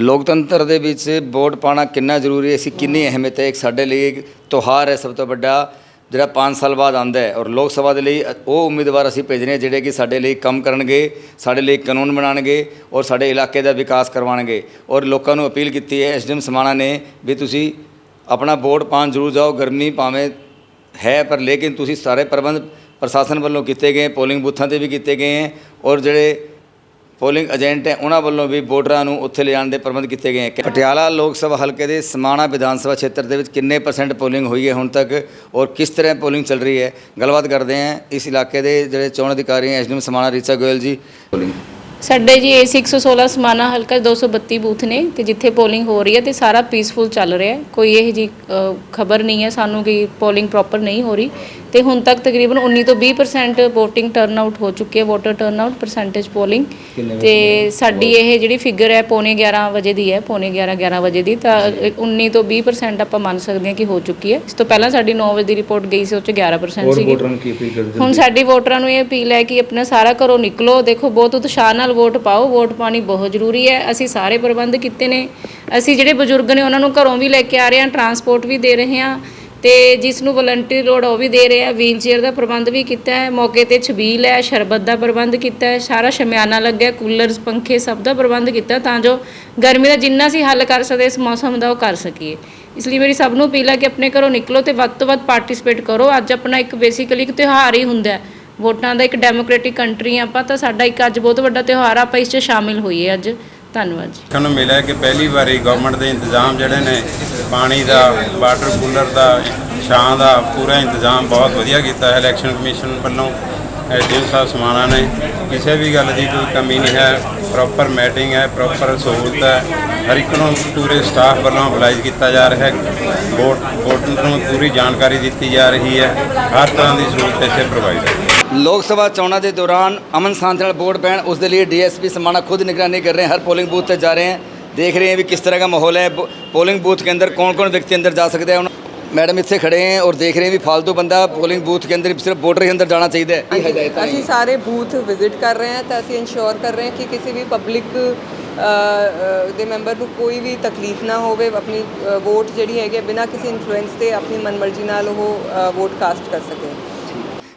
ਲੋਕਤੰਤਰ ਦੇ ਵਿੱਚ ਵੋਟ ਪਾਣਾ ਕਿੰਨਾ ਜ਼ਰੂਰੀ ਹੈ? ਸੀ ਕਿੰਨੀ ਅਹਿਮੀਅਤ ਹੈ? ਇੱਕ ਸਾਡੇ ਲਈ ਇੱਕ ਤਿਉਹਾਰ ਹੈ ਸਭ ਤੋਂ ਵੱਡਾ, ਜਿਹੜਾ 5 ਸਾਲ ਬਾਅਦ ਆਂਦਾ ਹੈ। ਔਰ ਲੋਕ ਸਭਾ ਦੇ ਲਈ ਉਹ ਉਮੀਦਵਾਰ ਅਸੀਂ ਭੇਜਨੇ ਜਿਹੜੇ ਕਿ ਸਾਡੇ ਲਈ ਕੰਮ ਕਰਨਗੇ, ਸਾਡੇ ਲਈ ਕਾਨੂੰਨ ਬਣਾਉਣਗੇ ਔਰ ਸਾਡੇ ਇਲਾਕੇ ਦਾ ਵਿਕਾਸ ਕਰਵਾਉਣਗੇ। ਔਰ ਲੋਕਾਂ ਨੂੰ ਅਪੀਲ ਕੀਤੀ ਹੈ ਐਸਡੀਐਮ ਸਮਾਣਾ ਨੇ ਵੀ ਤੁਸੀਂ ਆਪਣਾ ਵੋਟ ਪਾਉਣ ਜ਼ਰੂਰ ਜਾਓ। ਗਰਮੀ ਭਾਵੇਂ ਹੈ ਪਰ ਲੇਕਿਨ ਤੁਸੀਂ ਸਾਰੇ ਪ੍ਰਬੰਧ ਪ੍ਰਸ਼ਾਸਨ ਵੱਲੋਂ ਕੀਤੇ ਗਏ, ਪੋਲਿੰਗ ਬੂਥਾਂ ਤੇ ਵੀ ਕੀਤੇ ਗਏ ਹੈ। ਔਰ ਜਿਹੜੇ ਪੋਲਿੰਗ ਏਜੰਟ ਹੈ, ਉਹਨਾਂ ਵੱਲੋਂ ਵੀ ਵੋਟਰਾਂ ਨੂੰ ਉੱਥੇ ਲਿਜਾਣ ਦੇ ਪ੍ਰਬੰਧ ਕੀਤੇ ਗਏ ਹੈ ਪਟਿਆਲਾ ਲੋਕ ਸਭਾ ਹਲਕੇ ਦੇ ਸਮਾਣਾ ਵਿਧਾਨ ਸਭਾ ਖੇਤਰ ਦੇ ਵਿੱਚ ਕਿੰਨੇ ਪਰਸੈਂਟ ਪੋਲਿੰਗ ਹੋਈ ਹੈ ਹੁਣ ਤੱਕ ਔਰ ਕਿਸ ਤਰ੍ਹਾਂ ਪੋਲਿੰਗ ਚੱਲ ਰਹੀ ਹੈ? ਗੱਲਬਾਤ ਕਰਦੇ ਹਾਂ ਇਸ ਇਲਾਕੇ ਦੇ ਜਿਹੜੇ ਚੋਣ ਅਧਿਕਾਰੀ ਹੈ ਐਸਡੀਐਮ ਸਮਾਣਾ ਰੀਚਾ ਗੋਇਲ ਜੀ। ਪੋਲਿੰਗ। ਸਾਡੇ ਜੀ ਏਸੀ 116 ਸਮਾਨਾ ਹਲਕਾ 232 ਬੂਥ ਨੇ ਤੇ ਜਿੱਥੇ ਪੋਲਿੰਗ ਹੋ ਰਹੀ ਹੈ ਤੇ ਸਾਰਾ ਪੀਸਫੁਲ ਚੱਲ ਰਿਹਾ ਹੈ। ਕੋਈ ਇਹ ਜੀ ਖਬਰ ਨਹੀਂ ਹੈ ਸਾਨੂੰ ਕਿ ਪੋਲਿੰਗ ਪ੍ਰੋਪਰ ਨਹੀਂ ਹੋ ਰਹੀ। ਤੇ ਹੁਣ ਤੱਕ ਤਕਰੀਬਨ 19 ਤੋਂ 20% VOTING ਟਰਨਆਊਟ ਹੋ ਚੁੱਕੀ ਹੈ ਵੋਟਰ ਟਰਨਆਊਟ ਪਰਸੈਂਟੇਜ ਪੋਲਿੰਗ ਤੇ ਸਾਡੀ ਇਹ ਜਿਹੜੀ ਫਿਗਰ ਹੈ ਪੌਣੇ 11 ਵਜੇ ਦੀ ਹੈ ਪੌਣੇ 11 11 ਵਜੇ ਦੀ। ਤਾਂ 19 ਤੋਂ 20% ਆਪਾਂ ਮੰਨ ਸਕਦੇ ਹਾਂ ਕਿ ਹੋ ਚੁੱਕੀ ਹੈ। ਇਸ ਤੋਂ ਪਹਿਲਾਂ ਸਾਡੀ 9 ਵਜੇ ਦੀ ਰਿਪੋਰਟ ਗਈ ਸੀ ਉਹ ਚ 11% ਸੀਗੀ। ਨੂੰ ਕੀ ਅਪੀਲ ਕਰਦੇ ਹੁਣ ਸਾਡੀ ਵੋਟਰਾਂ ਨੂੰ ਇਹ ਅਪੀਲ ਹੈ ਕਿ ਆਪਣਾ ਸਾਰਾ ਘਰੋਂ ਨਿਕਲੋ। ਦੇਖੋ ਬਹੁਤ ਉਤਸ਼ਾਹ ਨਾਲ ਵੋਟ ਪਾਓ, ਵੋਟ ਪਾਣੀ ਬਹੁਤ ਜ਼ਰੂਰੀ ਹੈ। ਅਸੀਂ ਸਾਰੇ ਪ੍ਰਬੰਧ ਕੀਤੇ ਨੇ। ਅਸੀਂ ਜਿਹੜੇ ਬਜ਼ੁਰਗ ਨੇ, ਉਹਨਾਂ ਨੂੰ ਘਰੋਂ ਵੀ ਲੈ ਕੇ ਆ ਰਹੇ ਹਾਂ, ਟਰਾਂਸਪੋਰਟ ਵੀ ਦੇ ਰਹੇ ਹਾਂ ਤੇ ਜਿਸ ਨੂੰ ਵਲੰਟੀਅਰ ਲੋੜ ਉਹ ਵੀ ਦੇ ਰਹੇ ਆ। ਵੀਲ ਚੇਅਰ ਦਾ ਪ੍ਰਬੰਧ ਵੀ ਕੀਤਾ ਹੈ। ਮੌਕੇ ਤੇ ਛਬੀਲ ਹੈ, ਸ਼ਰਬਤ ਦਾ ਪ੍ਰਬੰਧ ਕੀਤਾ ਹੈ, ਸਾਰਾ ਸ਼ਮਿਆਨਾ ਲੱਗਿਆ, ਕੂਲਰਸ, ਪੰਖੇ ਸਭ ਦਾ ਪ੍ਰਬੰਧ ਕੀਤਾ ਤਾਂ ਜੋ ਗਰਮੀ ਦਾ ਜਿੰਨਾ ਅਸੀਂ ਹੱਲ ਕਰ ਸਕਦੇ ਇਸ ਮੌਸਮ ਦਾ ਉਹ ਕਰ ਸਕੀਏ। ਇਸ ਲਈ ਮੇਰੀ ਸਭ ਨੂੰ ਅਪੀਲ ਹੈ ਕਿ ਆਪਣੇ ਘਰੋਂ ਨਿਕਲੋ ਤੇ ਵੱਧ ਤੋਂ ਵੱਧ ਪਾਰਟਿਸਿਪੇਟ ਕਰੋ। ਅੱਜ ਆਪਣਾ ਇੱਕ ਬੇਸਿਕਲੀ ਇੱਕ ਤਿਉਹਾਰ ਹੀ ਹੁੰਦਾ ਹੈ। ਵੋਟਾਂ ਦਾ ਇੱਕ ਡੈਮੋਕ੍ਰੈਟਿਕ ਕੰਟਰੀ ਆਪਾਂ, ਤਾਂ ਸਾਡਾ ਇੱਕ ਅੱਜ ਬਹੁਤ ਵੱਡਾ ਤਿਉਹਾਰ ਆ, ਆਪਾਂ ਇਸ 'ਚ ਸ਼ਾਮਿਲ ਹੋਈਏ ਅੱਜ। ਧੰਨਵਾਦ ਜੀ। ਸਾਨੂੰ ਮਿਲਿਆ ਕਿ ਪਹਿਲੀ ਵਾਰੀ ਗਵਰਨਮੈਂਟ ਦੇ ਇੰਤਜ਼ਾਮ ਜਿਹੜੇ ਨੇ, ਪਾਣੀ ਦਾ ਵਾਟਰ ਕੂਲਰ ਦਾ, ਛਾਂ ਦਾ ਪੂਰਾ ਇੰਤਜ਼ਾਮ ਬਹੁਤ ਵਧੀਆ ਕੀਤਾ ਹੈ ਇਲੈਕਸ਼ਨ ਕਮਿਸ਼ਨ ਵੱਲੋਂ ਐਸਡੀਐਮ ਸਾਹਿਬ ਸਮਾਣਾ ਨੇ। ਕਿਸੇ ਵੀ ਗੱਲ ਦੀ ਕੋਈ ਕਮੀ ਨਹੀਂ ਹੈ ਪ੍ਰੋਪਰ ਮੈਟਿੰਗ ਹੈ ਪ੍ਰੋਪਰ ਸਹੂਲਤ ਹੈ। ਹਰ ਇੱਕ ਨੂੰ ਪੂਰੇ ਸਟਾਫ ਵੱਲੋਂ ਅਪਲਾਈ ਕੀਤਾ ਜਾ ਰਿਹਾ ਹੈ। ਵੋਟ ਵੋਟ ਨੂੰ ਪੂਰੀ ਜਾਣਕਾਰੀ ਦਿੱਤੀ ਜਾ ਰਹੀ ਹੈ। ਹਰ ਤਰ੍ਹਾਂ ਦੀ ਸਹੂਲਤ ਇੱਥੇ ਪ੍ਰੋਵਾਈਡ ਹੈ। ਲੋਕ ਸਭਾ ਚੋਣਾਂ ਦੇ ਦੌਰਾਨ ਅਮਨ ਸ਼ਾਂਤੀ ਨਾਲ वोट पैन उस लिए डीएसपी समाना खुद निगरानी कर रहे हैं हर पोलिंग बूथ पे जा रहे हैं देख रहे हैं भी किस तरह का माहौल है बो- पोलिंग बूथ के अंदर कौन कौन व्यक्ति अंदर जा सकते हैं उन- मैडम ਇੱਥੇ ਖੜੇ हैं और देख रहे हैं भी फालतू बंदा पोलिंग बूथ के अंदर सिर्फ वोटर ही अंदर जाना चाहिए ਅਸੀਂ ਸਾਰੇ ਬੂਥ ਵਿਜ਼ਿਟ ਕਰ ਰਹੇ ਹਾਂ ਤਾਂ ਅਸੀਂ ਇਨਸ਼ੋਰ ਕਰ ਰਹੇ ਹਾਂ ਕਿ ਕਿਸੇ ਵੀ ਪਬਲਿਕ ਦੇ ਮੈਂਬਰ ਨੂੰ ਕੋਈ ਵੀ ਤਕਲੀਫ ਨਾ ਹੋਵੇ ਆਪਣੀ ਵੋਟ ਜਿਹੜੀ ਹੈਗੀ ਬਿਨਾਂ ਕਿਸੇ ਇਨਫਲੂਐਂਸ ਤੇ ਆਪਣੀ ਮਨਮਰਜ਼ੀ ਨਾਲ ਉਹ ਵੋਟ ਕਾਸਟ ਕਰ ਸਕੇ